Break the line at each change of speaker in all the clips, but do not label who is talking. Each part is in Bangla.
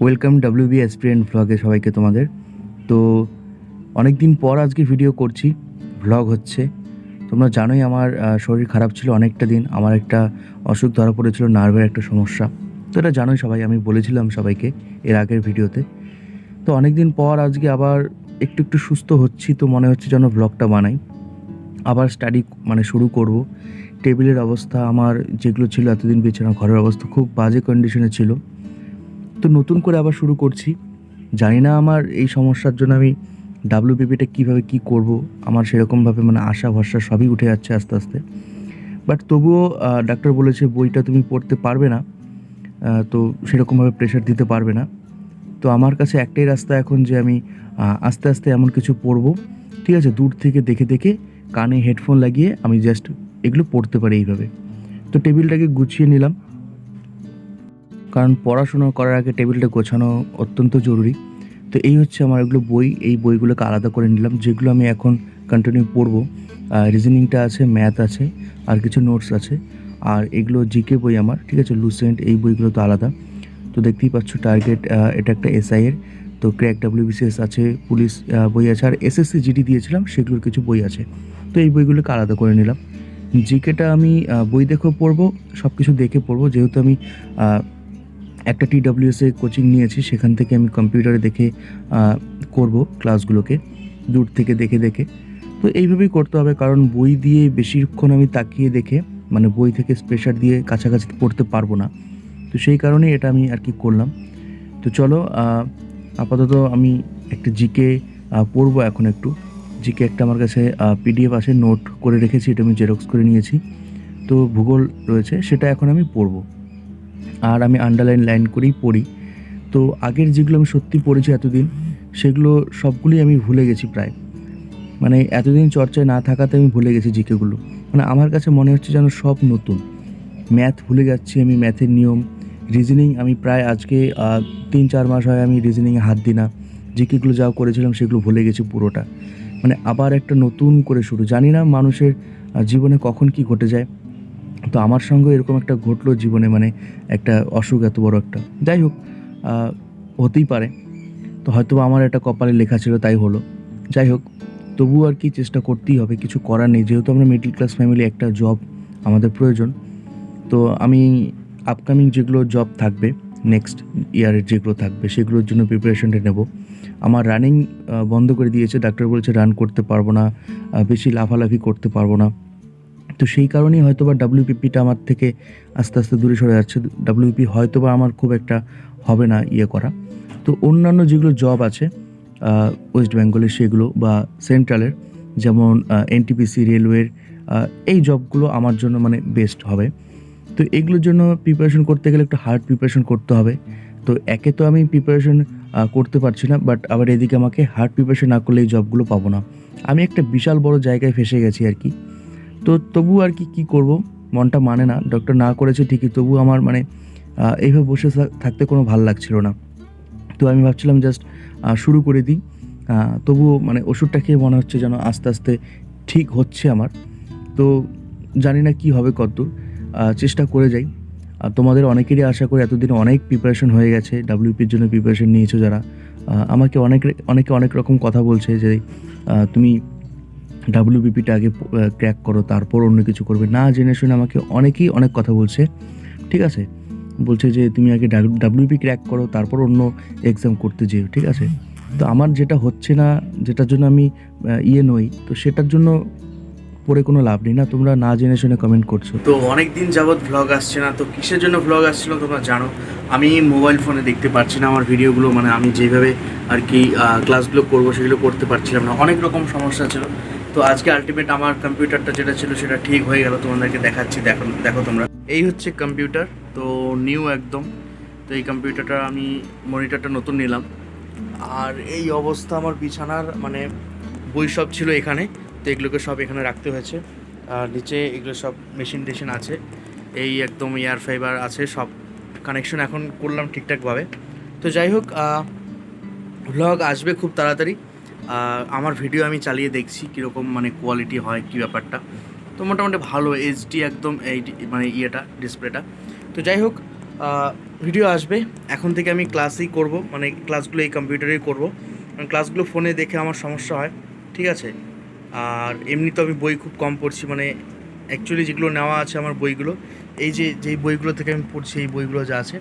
ওয়েলকাম ডাব্লিউ বি অ্যাসপিরিয়েন্ট ভ্লগে সবাইকে তোমাদের। তো অনেক দিন পর আজকে ভিডিও করছি। ভ্লগ হচ্ছে। তোমরা জানোই আমার শরীর খারাপ ছিল অনেকটা দিন। আমার একটা অসুখ ধরা পড়েছিল, নার্ভের একটা সমস্যা। তো এটা জানোই সবাই, আমি বলেছিলাম সবাইকে এর আগের ভিডিওতে তো অনেক দিন পর আজকে আবার একটু একটু সুস্থ হচ্ছি, তো মনে হচ্ছে যেন ভ্লগটা বানাই। আবার স্টাডি মানে শুরু করব। টেবিলের অবস্থা আমার যেগুলো ছিল, এতদিন বিছানা, ঘরের অবস্থা খুব বাজে কন্ডিশনে ছিল। তো নতুন করে আবার শুরু করছি। জানি না আমার এই সমস্যার জন্য আমি ডাব্লিউবিপিটা কীভাবে কী করব, আমার সেরকমভাবে মানে আশা ভরসা সবই উঠে যাচ্ছে আস্তে আস্তে। বাট তবুও ডাক্তার বলেছে বইটা তুমি পড়তে পারবে না তো সেরকমভাবে প্রেশার দিতে পারবে না। তো আমার কাছে একটাই রাস্তা এখন যে আমি আস্তে আস্তে এমন কিছু পড়ব, ঠিক আছে? দূর থেকে দেখে দেখে কানে হেডফোন লাগিয়ে আমি জাস্ট এগুলো পড়তে পারি এইভাবে। তো টেবিলটাকে গুছিয়ে নিলাম। কারণ পড়াশোনা করার আগে টেবিলটা গোছানো অত্যন্ত জরুরি। তো এই হচ্ছে আমার এগুলো বই। এই বইগুলোকে আলাদা করে নিলাম, যেগুলো আমি এখন কন্টিনিউ পড়ব। রিজনিংটা আছে ম্যাথ আছে, আর কিছু নোটস আছে। আর এগুলো জিকে বই আমার, ঠিক আছে? লুসেন্ট এই বইগুলো তো আলাদা। তো দেখতেই পাচ্ছ টার্গেট এটা একটা এসআই এর। তো ক্র্যাক ডাব্লিউবিসিএস আছে পুলিশ বই আছে। আর এসএসসি জিডি দিয়েছিলাম, সেগুলোর কিছু বই আছে। তো এই বইগুলোকে আলাদা করে নিলাম। জিকেটা আমি বই দেখেও পড়ব সব কিছু দেখে পড়ব। যেহেতু আমি একটা টিডাব্লিউএসএ কোচিং নিয়েছি, সেখান থেকে আমি কম্পিউটারে দেখে করব ক্লাসগুলোকে দূর থেকে দেখে দেখে। তো এইভাবেই করতে হবে, কারণ বই দিয়ে বেশিক্ষণ আমি তাকিয়ে দেখে মানে বই থেকে প্রেশার দিয়ে কাছাকাছি পড়তে পারব না। তো সেই কারণেই এটা আমি আর কি করলাম। তো চলো আপাতত আমি একটা জিকে পড়ব এখন একটু। জিকে একটা আমার কাছে পিডিএফ আছে নোট করে রেখেছি, এটা আমি জেরক্স করে নিয়েছি। তো ভূগোল রয়েছে, সেটা এখন আমি পড়ব। আর আমি আন্ডারলাইন লাইন করেই পড়ি। তো আগের যেগুলো আমি সত্যি পড়েছি এতদিন, সেগুলো সবগুলোই আমি ভুলে গেছি প্রায়। মানে এতদিন চর্চায় না থাকাতে আমি ভুলে গেছি জিকেগুলো। মানে আমার কাছে মনে হচ্ছে যেন সব নতুন। ম্যাথ ভুলে যাচ্ছি আমি ম্যাথের নিয়ম রিজনিং আমি প্রায় আজকে তিন চার মাস হয় আমি রিজনিংয়ে হাত দিই না। জিকেগুলো যা করেছিলাম সেগুলো ভুলে গেছি পুরোটা। মানে আবার একটা নতুন করে শুরু। জানি না মানুষের জীবনে কখন কি ঘটে যায়। তো আমার সঙ্গে এরকম একটা ঘটলো জীবনে মানে একটা অসুখ এত বড় একটা। যাই হোক হতেই পারে। তো হয়তো আমার একটা কপালে লেখা ছিল, তাই হলো। যাই হোক, তবু আর কি চেষ্টা করতেই হবে, কিছু করার নেই। যেহেতু আমরা মিডল ক্লাস ফ্যামিলি একটা জব আমাদের প্রয়োজন। তো আমি আপকামিং যেগুলো জব থাকবে নেক্সট ইয়ারের যেগুলো থাকবে, সেগুলোর জন্য প্রিপারেশনটা নেব। আমার রানিং বন্ধ করে দিয়েছে। ডাক্তার বলেছে রান করতে পারব না। বেশি লাফালাফি করতে পারব না। তো সেই কারণেই হয়তো বা ডাব্লিউপিপিটা আমার থেকে আস্তে আস্তে দূরে সরে যাচ্ছে। ডাব্লিউপি হয়তো বা আমার খুব একটা হবে না ইয়ে করা। তো অন্যান্য যেগুলো জব আছে ওয়েস্ট বেঙ্গলের সেগুলো বা সেন্ট্রালের যেমন এনটিপিসি রেলওয়ের এই জবগুলো আমার জন্য মানে বেস্ট হবে। তো এগুলোর জন্য প্রিপারেশন করতে গেলে একটু হার্ড প্রিপারেশন করতে হবে। তো একে তো আমি প্রিপারেশন করতে পারছি না বাট আবার এদিকে আমাকে হার্ড প্রিপারেশন না করলে এই জবগুলো পাবো না। আমি একটা বিশাল বড় জায়গায় ফেসে গেছি আর কি। তো তবু আর কি কী করব? মনটা মানে না। ডক্টর না করেছে ঠিকই তবু আমার মানে এইভাবে বসে থাকতে কোনো ভালো লাগছিল না। তো আমি ভাবছিলাম জাস্ট শুরু করে দিই। তবুও মানে ওষুধটা খেয়ে মনে হচ্ছে যেন আস্তে আস্তে ঠিক হচ্ছে আমার। তো জানি না কি হবে আহ, চেষ্টা করে যাই। আর তোমাদের অনেকেরই আশা করি এতদিন অনেক প্রিপারেশন হয়ে গেছে। ডাব্লিউপির জন্য প্রিপারেশন নিয়েছো যারা। আমাকে অনেক অনেকে অনেক রকম কথা বলছে যে তুমি ডাব্লিউবিপিটা আগে ক্র্যাক করো, তারপর অন্য কিছু করবে। না জেনে শুনে আমাকে অনেকেই অনেক কথা বলছে, ঠিক আছে? বলছে যে, তুমি আগে ডাব্লিউপি ক্র্যাক করো, তারপর অন্য এক্সাম করতে যেও, ঠিক আছে? তো আমার যেটা হচ্ছে না, যেটার জন্য আমি ইয়ে নই, তো সেটার জন্য পরে কোনো লাভ নেই। না, তোমরা না জেনে শুনে কমেন্ট করছ।
তো অনেক দিন যাবৎ ভ্লগ আসছে না, তো কিসের জন্য ভ্লগ আসছিল তোমরা জানো? আমি মোবাইল ফোনে দেখতে পাচ্ছি না আমার ভিডিওগুলো মানে আমি যেভাবে আর কি ক্লাসগুলো করব, সেগুলো করতে পারছিলাম না। অনেক রকম সমস্যা ছিল। তো আজকে আলটিমেট আমার কম্পিউটারটা যেটা ছিল সেটা ঠিক হয়ে গেল, তোমাদেরকে দেখাচ্ছি, দেখো দেখো তোমরা। এই হচ্ছে কম্পিউটার তো নিউ একদম। তো এই কম্পিউটারটা আমি মনিটরটা নতুন নিলাম। আর এই অবস্থা আমার বিছানার মানে বই সব ছিল এখানে, তো এগুলোকে সব এখানে রাখতে হয়েছে। আর নিচে এগুলো সব মেশিন টেশিন আছে। এই একদম এয়ার ফাইবার আছে, সব কানেকশন এখন করলাম ঠিকঠাকভাবে। তো যাই হোক ভ্লগ আসবে খুব তাড়াতাড়ি। আমার ভিডিও আমি চালিয়ে দেখছি কীরকম মানে কোয়ালিটি হয় কী ব্যাপারটা। তো মোটামুটি ভালো এইচডি একদম এই মানে ইয়েটা ডিসপ্লেটা তো যাই হোক ভিডিও আসবে। এখন থেকে আমি ক্লাসই করব মানে ক্লাসগুলো এই কম্পিউটারেই করব। ক্লাসগুলো ফোনে দেখে আমার সমস্যা হয়, ঠিক আছে? আর এমনি তো আমি বই খুব কম পড়ছি মানে অ্যাকচুয়ালি যেগুলো নেওয়া আছে আমার বইগুলো, এই যে, যেই বইগুলো থেকে আমি পড়ছি, এই বইগুলো যা আছে।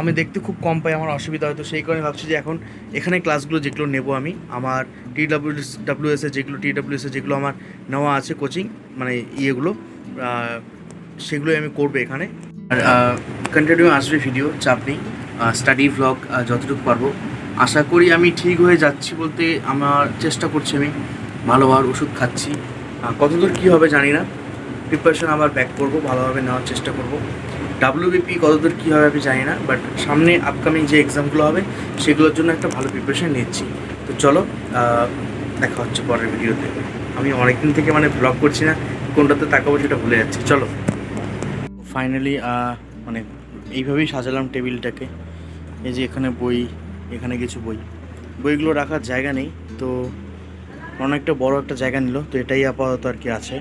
আমি দেখতে খুব কম পাই, আমার অসুবিধা হয়তো সেই কারণে ভাবছি যে এখন এখানে ক্লাসগুলো যেগুলো নেব আমি, আমার টি ডাব্লিউ ডাব্লিউএসে যেগুলো টি ডাব্লিউএসে যেগুলো আমার নেওয়া আছে কোচিং মানে ইয়েগুলো সেগুলোই আমি করব এখানে। আর কন্টিনিউ আসবে ভিডিও চাপ নেই। স্টাডি ভ্লগ যতটুকু পারব। আশা করি আমি ঠিক হয়ে যাচ্ছি বলতে আমার চেষ্টা করছি আমি। ভালো ভালো ওষুধ খাচ্ছি। কতদূর কী হবে জানি না। প্রিপারেশন আবার ব্যাক করব, ভালোভাবে নেওয়ার চেষ্টা করব। ডাব্লিউবিপি কতদূর কী হবে আমি জানি না বাট সামনে আপকামিং যে এক্সামগুলো হবে, সেগুলোর জন্য একটা ভালো প্রিপারেশন নিচ্ছি। তো চলো দেখা হচ্ছে পরের ভিডিওতে। আমি অনেকদিন থেকে মানে ব্লগ করছি না, কোনটাতে তাকাবো সেটা ভুলে যাচ্ছি। চলো। ফাইনালি মানে এইভাবেই সাজালাম টেবিলটাকে। এই যে এখানে বই, এখানে কিছু বই। বইগুলো রাখার জায়গা নেই, তো অনেকটা বড় একটা জায়গা নিল, তো এটাই আপাতত আর কি আছে।